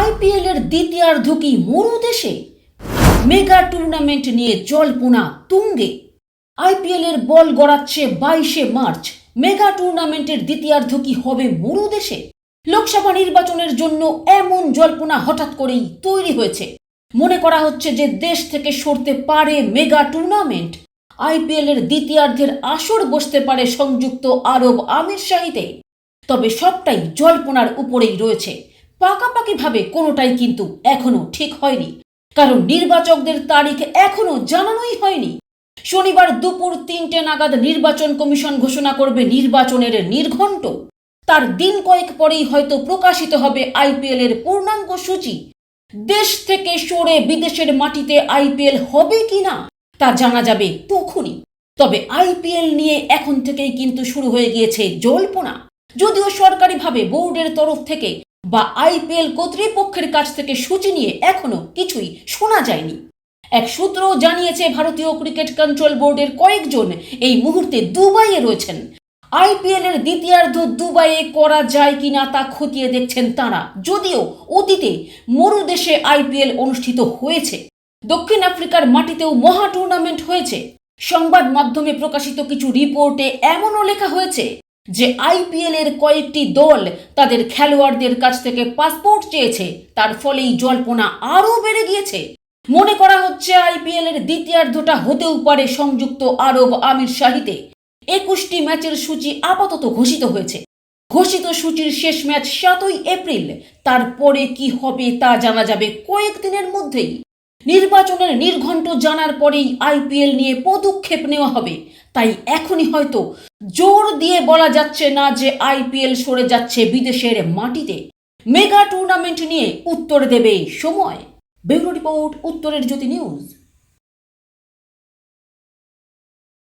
IPL এর দ্বিতীয়ার্ধ কি মরু দেশে মেগা টুর্নামেন্ট নিয়ে জল্পনা তুঙ্গে। আইপিএল এর বল গড়াচ্ছে বাইশে মার্চ। মেগা টুর্নামেন্টের দ্বিতীয়ার্ধ কি হবে মরু দেশে। লোকসভা নির্বাচনের জন্য এমন জল্পনা হঠাৎ করেই তৈরি হয়েছে। মনে করা হচ্ছে যে দেশ থেকে সরতে পারে মেগা টুর্নামেন্ট। আইপিএল এর দ্বিতীয়ার্ধের আসর বসতে পারে সংযুক্ত আরব আমির শাহিতে তবে সবটাই জল্পনার উপরেই রয়েছে। পাকাপাকিভাবে কোনোটাই কিন্তু এখনও ঠিক হয়নি। কারণ নির্বাচকদের তারিখ এখনও জানানোই হয়নি। শনিবার দুপুর তিনটে নাগাদ নির্বাচন কমিশন ঘোষণা করবে নির্বাচনের নির্ঘণ্ট। তার দিন কয়েক পরেই হয়তো প্রকাশিত হবে আইপিএল এর পূর্ণাঙ্গ সূচি। দেশ থেকে সরে বিদেশের মাটিতে আইপিএল হবে কিনা তা জানা যাবে তখনই। তবে আইপিএল নিয়ে এখন থেকেই কিন্তু শুরু হয়ে গিয়েছে জল্পনা। যদিও সরকারিভাবে বোর্ডের তরফ থেকে বা আইপিএল কর্তৃপক্ষের কাছ থেকে সূচি নিয়ে এখনও কিছুই শোনা যায়নি। এক সূত্র জানিয়েছে, ভারতীয় ক্রিকেট কন্ট্রোল বোর্ডের কয়েকজন এই মুহূর্তে দুবাইয়ে রয়েছেন। আইপিএল এর দ্বিতীয়ার্ধ দুবাইয়ে করা যায় কিনা তা খতিয়ে দেখছেন তারা। যদিও অতীতে মরু দেশে আইপিএল অনুষ্ঠিত হয়েছে। দক্ষিণ আফ্রিকার মাটিতেও মহা টুর্নামেন্ট হয়েছে। সংবাদ মাধ্যমে প্রকাশিত কিছু রিপোর্টে এমনও লেখা হয়েছে যে আইপিএল এর কয়েকটি দল তাদের খেলোয়াড়দের কাছ থেকে পাসপোর্ট চেয়েছে, তার ফলেই জল্পনা আরও বেড়ে গিয়েছে। মনে করা হচ্ছে আইপিএল এর দ্বিতীয়ার্ধটা হতেও পারে সংযুক্ত আরব আমির শাহিতে। একুশটি ম্যাচের সূচি আপাতত ঘোষিত হয়েছে। ঘোষিত সূচির শেষ ম্যাচ সাতই এপ্রিল। তারপরে কি হবে তা জানা যাবে কয়েকদিনের মধ্যেই। নির্বাচনের নির্ঘণ্ট জানার পরেই আইপিএল নিয়ে পদক্ষেপ নেওয়া হবে। তাই এখনই হয়তো জোর দিয়ে বলা যাচ্ছে না যে আইপিএল সরে যাচ্ছে বিদেশের মাটিতে। মেগা টুর্নামেন্ট নিয়ে উত্তর দেবে সময়। ব্যুরো রিপোর্ট, উত্তরের জ্যোতি নিউজ।